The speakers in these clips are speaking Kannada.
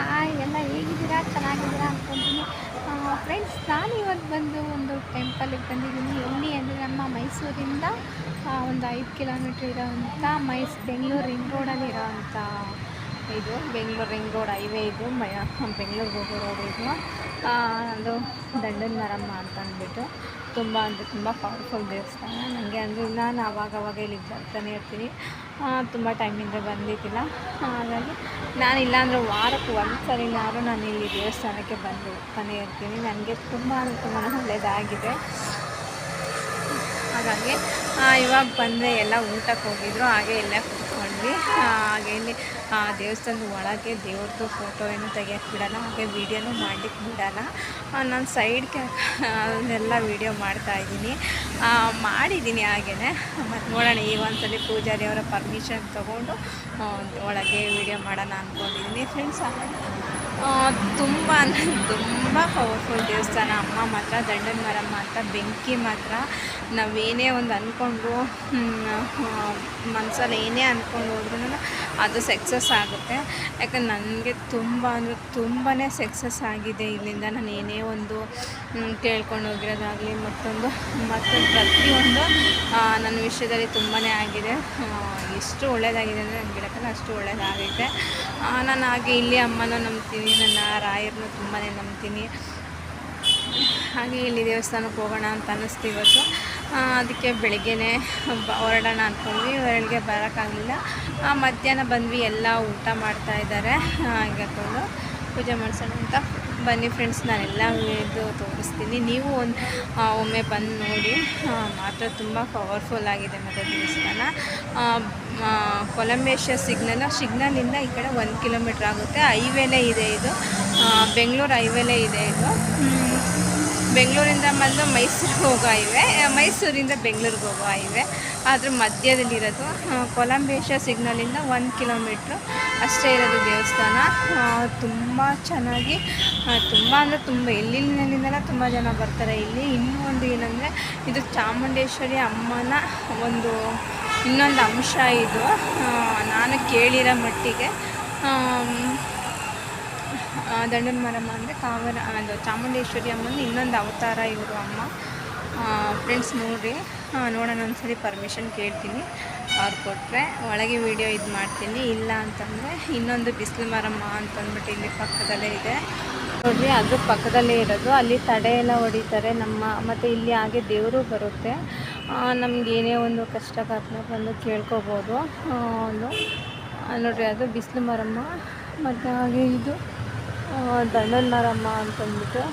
ಹಾಯ್, ಎಲ್ಲ ಹೇಗಿದ್ದೀರಾ? ಚೆನ್ನಾಗಿದ್ದೀರಾ ಅಂದ್ಕೊತೀನಿ. ಫ್ರೆಂಡ್ಸ್ ನಾನು ಇವತ್ತು ಬಂದು ಒಂದು ಟೆಂಪಲಿಗೆ ಬಂದಿದ್ದೀನಿ. ಎಲ್ಲಿ ಅಂದರೆ ನಮ್ಮ ಮೈಸೂರಿಂದ ಒಂದು ಐದು ಕಿಲೋಮೀಟ್ರ್ ಇರೋವಂಥ ಮೈಸ್, ಬೆಂಗಳೂರು ರಿಂಗ್ ರೋಡಲ್ಲಿ ಇರೋವಂಥ ಇದು ಬೆಂಗಳೂರು ರಿಂಗ್ ರೋಡ್ ಹೈವೇ ಇದು, ಮಯ, ಬೆಂಗಳೂರು ಹೋಗೋ ರೋಡ್ ಇದು. ಅದು ದಂಡನ ಮರಮ್ಮ ಅಂತ ಅಂದ್ಬಿಟ್ಟು ತುಂಬ ಅಂದರೆ ತುಂಬ ಪವರ್ಫುಲ್ ದೇವಸ್ಥಾನ. ನನಗೆ ಅಂದರೆ ನಾನು ಆವಾಗವಾಗ ಇಲ್ಲಿಗೆ ಬರ್ತಾನೆ ಇರ್ತೀನಿ. ತುಂಬ ಟೈಮಿಂದ ಬಂದಿದ್ದಿಲ್ಲ. ಹಾಗಾಗಿ ನಾನು ಇಲ್ಲಾಂದರೆ ವಾರಕ್ಕೆ ಒಂದು ಸರಿನಾದ್ರು ನಾನು ಇಲ್ಲಿ ದೇವಸ್ಥಾನಕ್ಕೆ ಬಂದು ಹೋಗ್ತಾನೆ ಇರ್ತೀನಿ. ನನಗೆ ತುಂಬ ಅಂದರೆ ತುಂಬ ಒಳ್ಳೆಯದಾಗಿದೆ ಹಾಗಾಗಿ ಇವಾಗ ಬಂದರೆ ಎಲ್ಲ ಊಟಕ್ಕೆ ಹೋಗಿದ್ರು, ಹಾಗೆ ಎಲ್ಲ ಆ, ಹಾಗೆ ಇಲ್ಲಿ ದೇವಸ್ಥಾನದ ಒಳಗೆ ದೇವ್ರದ್ದು ಫೋಟೋ ಏನು ತೆಗಿಯೋಕ್ಕೆ ಬಿಡಲ್ಲ ಹಾಗೆ ವೀಡಿಯೋನೂ ಮಾಡಲಿಕ್ಕೆ ಬಿಡಲ್ಲ. ನಾನು ಸೈಡ್ಗೆ ಅದನ್ನೆಲ್ಲ ವೀಡಿಯೋ ಮಾಡ್ತಾಯಿದ್ದೀನಿ ಮಾಡಿದ್ದೀನಿ ಹಾಗೆಯೇ ಮತ್ತು ನೋಡೋಣ ಈಗ ಒಂದ್ಸಲಿ ಪೂಜಾರಿ ಅವರ ಪರ್ಮಿಷನ್ ತೊಗೊಂಡು ಒಳಗೆ ವೀಡಿಯೋ ಮಾಡೋಣ ಅಂದ್ಕೊಂಡಿದ್ದೀನಿ ಫ್ರೆಂಡ್ಸ್ ತುಂಬ ಅಂದರೆ ತುಂಬ ಪವರ್ಫುಲ್ ದೇವಸ್ಥಾನ. ಅಮ್ಮ ಮಾತ್ರ ದಂಡನ ಮರಮ್ಮ ಅಂತ ಬೆಂಕಿ ಮಾತ್ರ. ನಾವೇನೇ ಒಂದು ಅಂದ್ಕೊಂಡು ಮನಸ್ಸಲ್ಲಿ ಏನೇ ಅಂದ್ಕೊಂಡು ಹೋದ್ರೂ ಅದು ಸಕ್ಸಸ್ ಆಗುತ್ತೆ. ಯಾಕಂದ್ರೆ ನನಗೆ ತುಂಬ ಅಂದರೆ ತುಂಬಾ ಸಕ್ಸಸ್ ಆಗಿದೆ ಇಲ್ಲಿಂದ. ನಾನು ಏನೇ ಒಂದು ಕೇಳ್ಕೊಂಡು ಹೋಗಿರೋದಾಗಲಿ, ಮತ್ತೊಂದು ಮತ್ತೊಂದು ಪ್ರತಿಯೊಂದು ನನ್ನ ವಿಷಯದಲ್ಲಿ ತುಂಬಾ ಆಗಿದೆ. ಎಷ್ಟು ಒಳ್ಳೆಯದಾಗಿದೆ ಅಂದರೆ ನನ್ನ ಗಿಡಕ್ಕೆಲ್ಲ ಅಷ್ಟು ಒಳ್ಳೆಯದಾಗೈತೆ ನಾನು ಹಾಗೆ ಇಲ್ಲಿ ಅಮ್ಮನ ನಂಬ್ತೀನಿ. ನನ್ನ ರಾಯರನ್ನು ತುಂಬಾ ನಂಬ್ತೀನಿ. ಹಾಗೆ ಇಲ್ಲಿ ದೇವಸ್ಥಾನಕ್ಕೆ ಹೋಗೋಣ ಅಂತ ಅನ್ನಿಸ್ತು ಇವತ್ತು. ಅದಕ್ಕೆ ಬೆಳಗ್ಗೆನೇ ಹೊರಡೋಣ ಅಂದ್ಕೊಂಡ್ವಿ ಹೊರಳಿಗೆ ಬರೋಕ್ಕಾಗಲಿಲ್ಲ. ಮಧ್ಯಾಹ್ನ ಬಂದ್ವಿ, ಎಲ್ಲ ಊಟ ಮಾಡ್ತಾ ಇದ್ದಾರೆ. ಹಾಕೊಂಡು ಪೂಜೆ ಮಾಡಿಸೋಣ ಅಂತ. ಬನ್ನಿ ಫ್ರೆಂಡ್ಸ್ ನಾನೆಲ್ಲ ಇದು ತೋರಿಸ್ತೀನಿ. ನೀವು ಒಂದು ಒಮ್ಮೆ ಬಂದು ನೋಡಿ. ಮಾತ್ರ ತುಂಬ ಪವರ್ಫುಲ್ ಆಗಿದೆ ಮತ್ತು ದೇವಸ್ಥಾನ. ಕೊಲಂಬೇಶ್ವರ ಸಿಗ್ನಲ್, ಸಿಗ್ನಲಿಂದ ಈ ಕಡೆ ಒಂದು ಕಿಲೋಮೀಟ್ರ್ ಆಗುತ್ತೆ. ಹೈವೇಲೇ ಇದೆ ಇದು. ಬೆಂಗಳೂರು ಹೈವೇಲೇ ಇದೆ ಇದು. ಬೆಂಗಳೂರಿಂದ ಬಂದು ಮೈಸೂರಿಗೆ ಹೋಗೋ ಹೈವೇ. ಮೈಸೂರಿಂದ ಬೆಂಗಳೂರಿಗೆ ಹೋಗೋ ಹೈವೇ. ಅದ್ರ ಮಧ್ಯದಲ್ಲಿರೋದು ಕೊಲಂಬೇಶ ಸಿಗ್ನಲಿಂದ ಒಂದು ಕಿಲೋಮೀಟ್ರು ಅಷ್ಟೇ ಇರೋದು ದೇವಸ್ಥಾನ. ತುಂಬ ಚೆನ್ನಾಗಿ ತುಂಬ ಅಂದರೆ ತುಂಬ ಎಲ್ಲಿಂದೆಲ್ಲ ತುಂಬ ಜನ ಬರ್ತಾರೆ. ಇಲ್ಲಿ ಇನ್ನೂ ಒಂದು ಏನಂದರೆ ಇದು ಚಾಮುಂಡೇಶ್ವರಿ ಅಮ್ಮನ ಒಂದು ಇನ್ನೊಂದು ಅಂಶ ಇದು. ನಾನು ಕೇಳಿರೋ ಮಟ್ಟಿಗೆ ದಂಡನ ಮರಮ್ಮ ಅಂದರೆ ಕಾವರ ಅದು ಚಾಮುಂಡೇಶ್ವರಿ ಅಮ್ಮನ ಇನ್ನೊಂದು ಅವತಾರ ಇವರು ಅಮ್ಮ. ಫ್ರೆಂಡ್ಸ್ ನೋಡಿರಿ. ನೋಡೋಣ ಒಂದ್ಸರಿ ಪರ್ಮಿಷನ್ ಕೇಳ್ತೀನಿ. ಅವ್ರು ಕೊಟ್ಟರೆ ಒಳಗೆ ವೀಡಿಯೋ ಇದು ಮಾಡ್ತೀನಿ. ಇಲ್ಲ ಅಂತಂದರೆ ಇನ್ನೊಂದು ಬಿಸಿಲು ಮರಮ್ಮ ಅಂತಂದ್ಬಿಟ್ಟು ಇಲ್ಲಿ ಪಕ್ಕದಲ್ಲೇ ಇದೆ. ನೋಡಿರಿ ಅದ್ರ ಪಕ್ಕದಲ್ಲೇ ಇರೋದು. ಅಲ್ಲಿ ತಡೆ ಎಲ್ಲ ಹೊಡಿತಾರೆ ನಮ್ಮ, ಮತ್ತು ಇಲ್ಲಿ ಹಾಗೆ ದೇವರು ಬರುತ್ತೆ. ನಮ್ಗೆ ಏನೇ ಒಂದು ಕಷ್ಟ ಬಂದು ಕೇಳ್ಕೊಬೋದು. ಒಂದು ನೋಡಿರಿ, ಅದು ಬಿಸಿಲು ಮರಮ್ಮ, ಮತ್ತು ಹಾಗೆ ಇದು ದಂಡನ ಮರಮ್ಮ ಅಂತಂದ್ಬಿಟ್ಟು.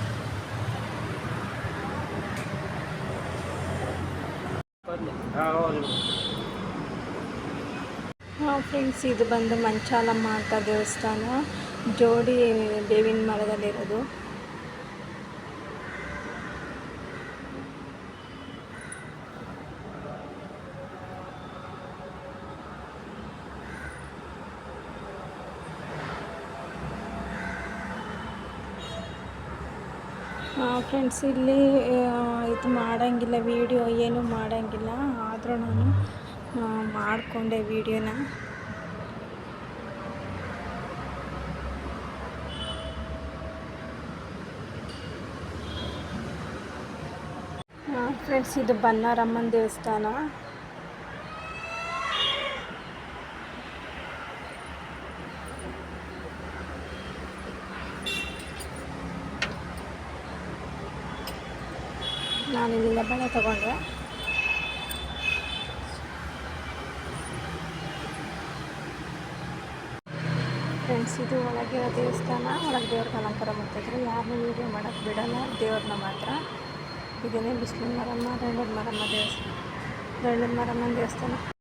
ಫ್ರೆಂಡ್ಸ್ ಇದು ಬಂದು ಮಂಚಾಲಮ್ಮ ಅಂತ ದೇವಸ್ಥಾನ. ಜೋಡಿ ಬೇವಿನ ಮರದಲ್ಲಿರೋದು. ಫ್ರೆಂಡ್ಸ್ ಇಲ್ಲಿ ಇದು ಮಾಡೋಂಗಿಲ್ಲ ವೀಡಿಯೋ ಏನೂ ಮಾಡೋಂಗಿಲ್ಲ. ಆದರೂ ನಾನು ಮಾಡಿಕೊಂಡೆ ವೀಡಿಯೋನ ಫ್ರೆಂಡ್ಸ್ ಇದು ಬನ್ನಾರಮ್ಮನ ದೇವಸ್ಥಾನ. ನಾನು ಇಲ್ಲಿಂದ ಬಳೆ ತಗೊಂಡೆ. ಫ್ರೆಂಡ್ಸ್ ಇದು ಒಳಗಿರೋ ದೇವಸ್ಥಾನ, ಒಳಗೆ ದೇವ್ರಿಗೆ ಅಲಂಕಾರ ಮಾಡ್ತಿದ್ರು ಯಾರನ್ನೂ ವೀಡಿಯೋ ಮಾಡೋಕ್ಕೆ ಬಿಡೋಲ್ಲ, ದೇವ್ರನ್ನ ಮಾತ್ರ. ಇದನ್ನೇ ಬಿಸಿಲಿನ ಮರಮ್ಮ ದಂಡದ ಮರಮ್ಮ ದೇವಸ್ಥಾನ. ದಂಡದ ಮರಮ್ಮನ ದೇವಸ್ಥಾನ.